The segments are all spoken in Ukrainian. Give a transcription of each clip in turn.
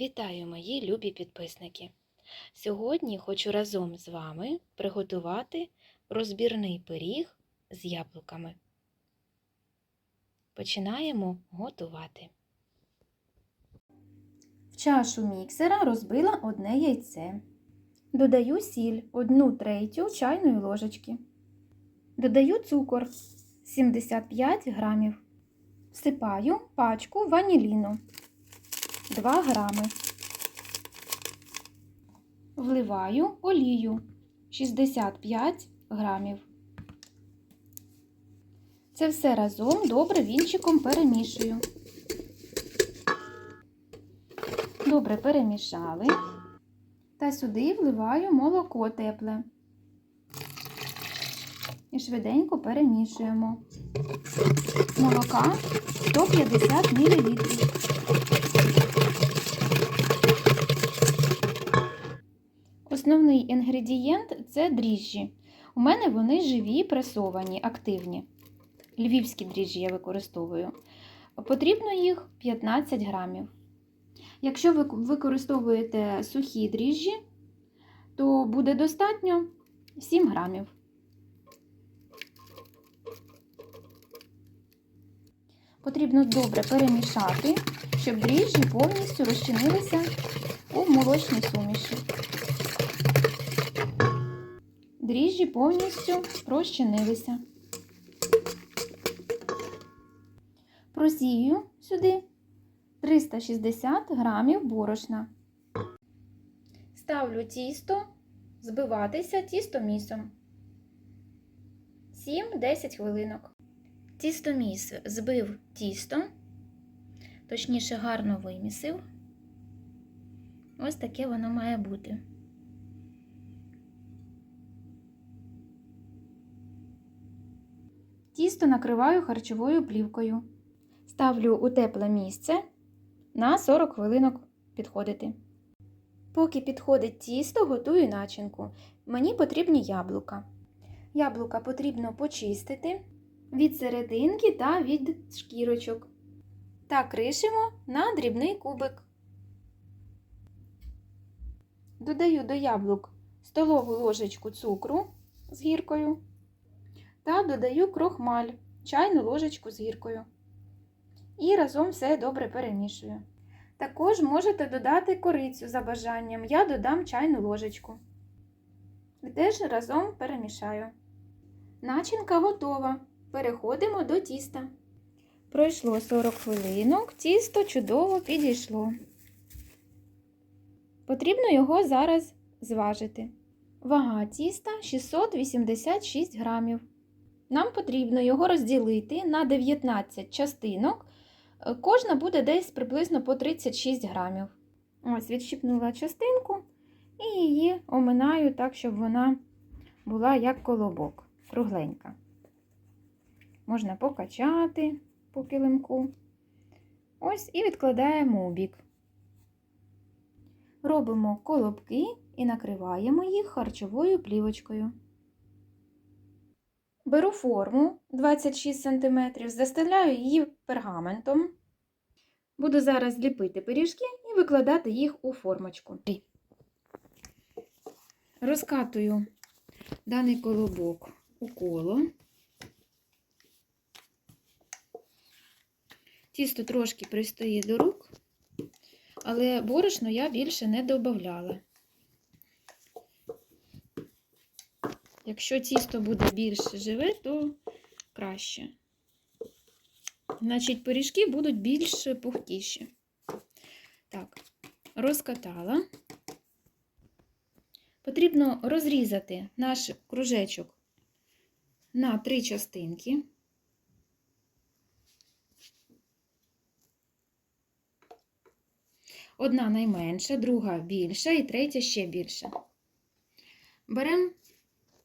Вітаю, мої любі підписники! Сьогодні хочу разом з вами приготувати розбірний пиріг з яблуками. Починаємо готувати. В чашу міксера розбила одне яйце. Додаю сіль 1 третю чайної ложечки. Додаю цукор 75 грамів. Всипаю пачку ваніліну 2 грами. Вливаю олію 65 грамів. Це все разом добре вінчиком перемішую. Добре перемішали. Та сюди вливаю молоко тепле. І швиденько перемішуємо. Молока 150 мл. Основний інгредієнт це дріжджі. У мене вони живі, пресовані, активні. Львівські дріжджі я використовую. Потрібно їх 15 грамів. Якщо ви використовуєте сухі дріжджі, то буде достатньо 7 грамів. Потрібно добре перемішати, щоб дріжджі повністю розчинилися у молочній суміші. Дріжджі повністю розчинилися. Просію сюди 360 грамів борошна. Ставлю тісто збиватися тістомісом. 7-10 хвилинок. Тістоміс збив тісто, точніше, гарно вимісив. Ось таке воно має бути. Тісто накриваю харчовою плівкою. Ставлю у тепле місце на 40 хвилинок підходити. Поки підходить тісто, готую начинку. Мені потрібні яблука. Яблука потрібно почистити від серединки та від шкірочок. Та кришимо на дрібний кубик. Додаю до яблук столову ложечку цукру з гіркою та додаю крохмаль, чайну ложечку з гіркою. І разом все добре перемішую. Також можете додати корицю за бажанням. Я додам чайну ложечку. І теж разом перемішаю. Начинка готова. Переходимо до тіста. Пройшло 40 хвилинок, тісто чудово підійшло. Потрібно його зараз зважити. Вага тіста 686 грамів. Нам потрібно його розділити на 19 частинок. Кожна буде десь приблизно по 36 грамів. Ось, відщипнула частинку і її оминаю так, щоб вона була як колобок, кругленька. Можна покачати по килимку. Ось і відкладаємо у бік. Робимо колобки і накриваємо їх харчовою плівочкою. Беру форму 26 см, застеляю її пергаментом. Буду зараз ліпити пиріжки і викладати їх у формочку. Розкатую даний колобок у коло. Тісто трошки пристає до рук, але борошно я більше не додавала. Якщо тісто буде більш живе, то краще. Значить, пиріжки будуть більш пухкіші. Так, розкатала. Потрібно розрізати наш кружечок на три частинки. Одна найменша, друга більша і третя ще більша. Беремо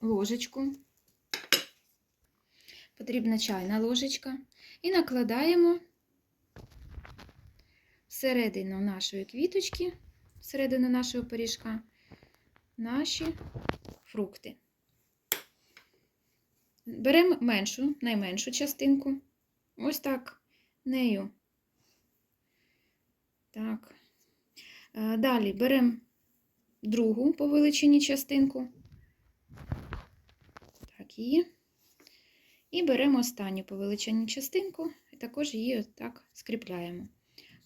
ложечку, потрібна чайна ложечка, і накладаємо всередину нашої квіточки, всередину нашого пиріжка, наші фрукти. Беремо меншу, найменшу частинку, ось так нею. Так. Е, Далі беремо другу по величині частинку. Її. І беремо останню по величині частинку, і також її так скріпляємо.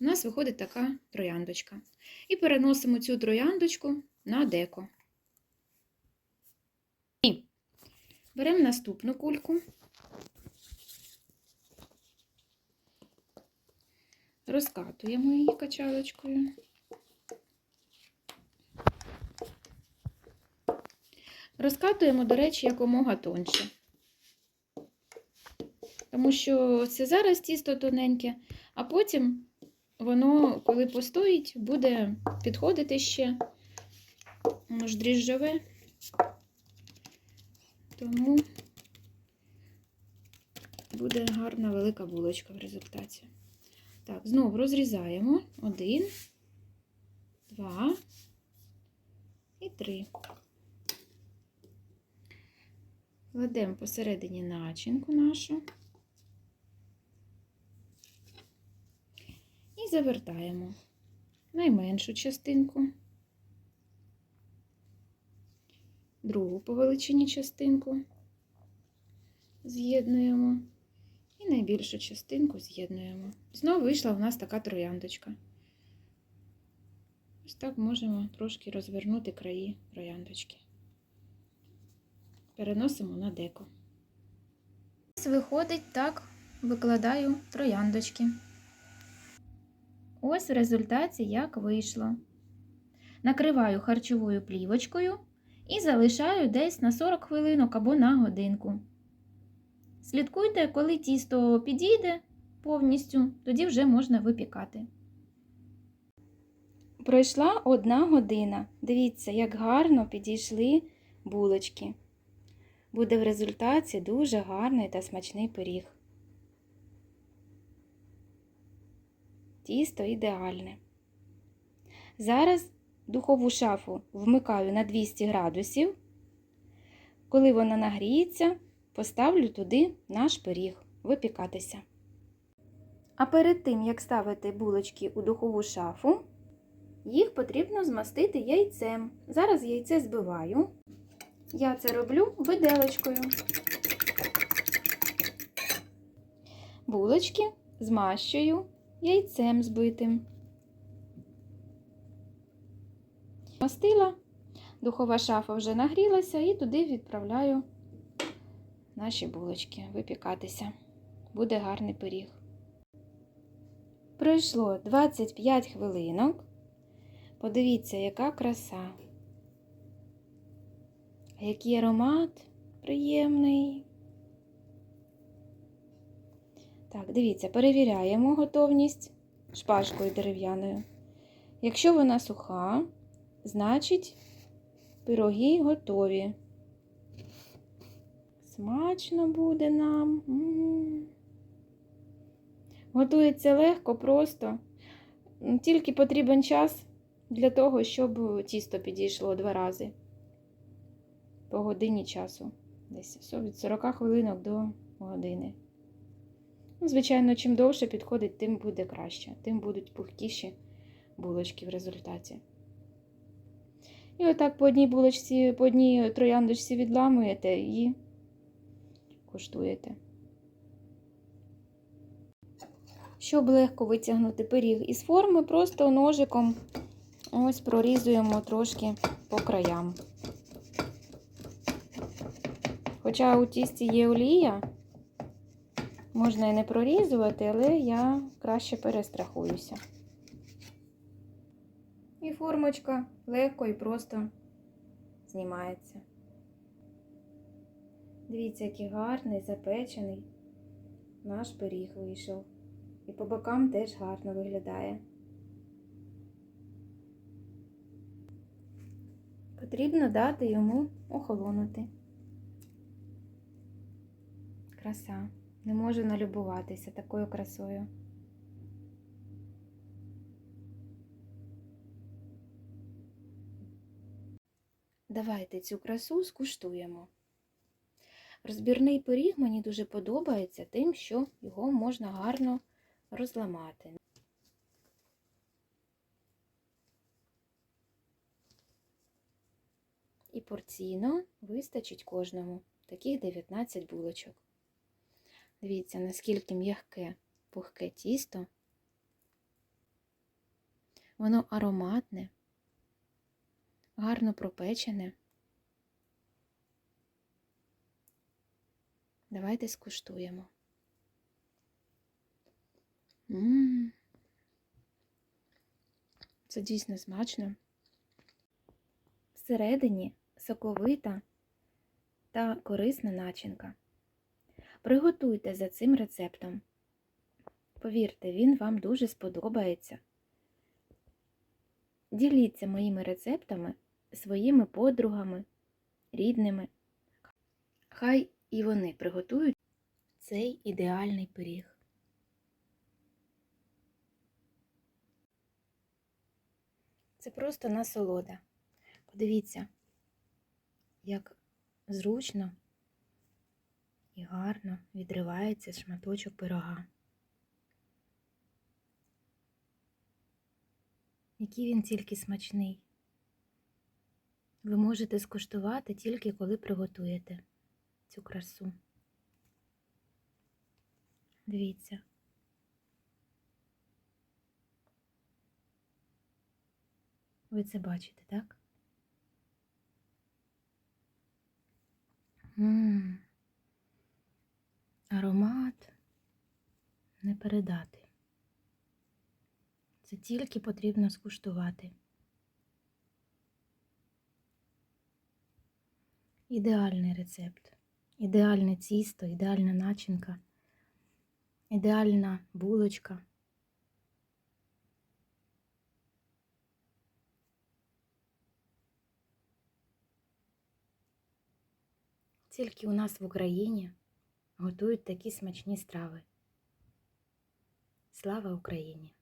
У нас виходить така трояндочка. І переносимо цю трояндочку на деко. І беремо наступну кульку. Розкатуємо її качалочкою. Розкатуємо, до речі, якомога тоньше. Тому що це зараз тісто тоненьке, а потім воно, коли постоїть, буде підходити ще воно ж дріжджове. Тому буде гарна велика булочка в результаті. Так, знову розрізаємо один, два і три. Кладемо посередині начинку нашу і завертаємо найменшу частинку, другу по величині частинку з'єднуємо і найбільшу частинку з'єднуємо. Знову вийшла в нас така трояндочка. Ось так можемо трошки розвернути краї трояндочки. Переносимо на деко. Ось виходить так, викладаю трояндочки. Ось в результаті як вийшло. Накриваю харчовою плівочкою і залишаю десь на 40 хвилинок або на годинку. Слідкуйте, коли тісто підійде повністю, тоді вже можна випікати. Пройшла одна година. Дивіться, як гарно підійшли булочки. Буде в результаті дуже гарний та смачний пиріг. Тісто ідеальне. Зараз духову шафу вмикаю на 200 градусів. Коли вона нагріється, поставлю туди наш пиріг випікатися. А перед тим, як ставити булочки у духову шафу, їх потрібно змастити яйцем. Зараз яйце збиваю. Я це роблю виделочкою. Булочки змащую яйцем збитим. Мастила, духова шафа вже нагрілася і туди відправляю наші булочки випікатися. Буде гарний пиріг. Пройшло 25 хвилинок. Подивіться, яка краса. А який аромат приємний. Так, дивіться, перевіряємо готовність шпажкою дерев'яною. Якщо вона суха, значить пироги готові. Смачно буде нам. Готується легко, просто. Тільки потрібен час для того, щоб тісто підійшло два рази по годині часу. Десь від 40 хвилинок до години. Ну, Звичайно, чим довше підходить, тим буде краще, тим будуть пухкіші булочки в результаті. І отак по одній булочці, по одній трояндочці відламуєте і куштуєте. Щоб легко витягнути пиріг із форми, просто ножиком ось прорізуємо трошки по краям. Хоча у тісті є олія, можна і не прорізувати, але я краще перестрахуюся. І формочка легко і просто знімається. Дивіться, який гарний, запечений наш пиріг вийшов. І по бокам теж гарно виглядає. Потрібно дати йому охолонути краса. Не можу налюбуватися такою красою. Давайте цю красу скуштуємо. Розбірний пиріг мені дуже подобається тим, що його можна гарно розламати. І порційно вистачить кожному таких 19 булочок. Дивіться, наскільки м'яке, пухке тісто. Воно ароматне, гарно пропечене. Давайте скуштуємо. М. Це дійсно смачно. Всередині соковита та корисна начинка. Приготуйте за цим рецептом. Повірте, він вам дуже сподобається. Діліться моїми рецептами своїми подругами, рідними. Хай і вони приготують цей ідеальний пиріг. Це просто насолода. Подивіться, як зручно і гарно відривається шматочок пирога. Який він тільки смачний. Ви можете скуштувати тільки коли приготуєте цю красу. Дивіться. Ви це бачите, так? М, Аромат не передати. Це тільки потрібно скуштувати. Ідеальний рецепт, ідеальне тісто, ідеальна начинка, ідеальна булочка. Тільки у нас в Україні готують такі смачні страви. Слава Україні!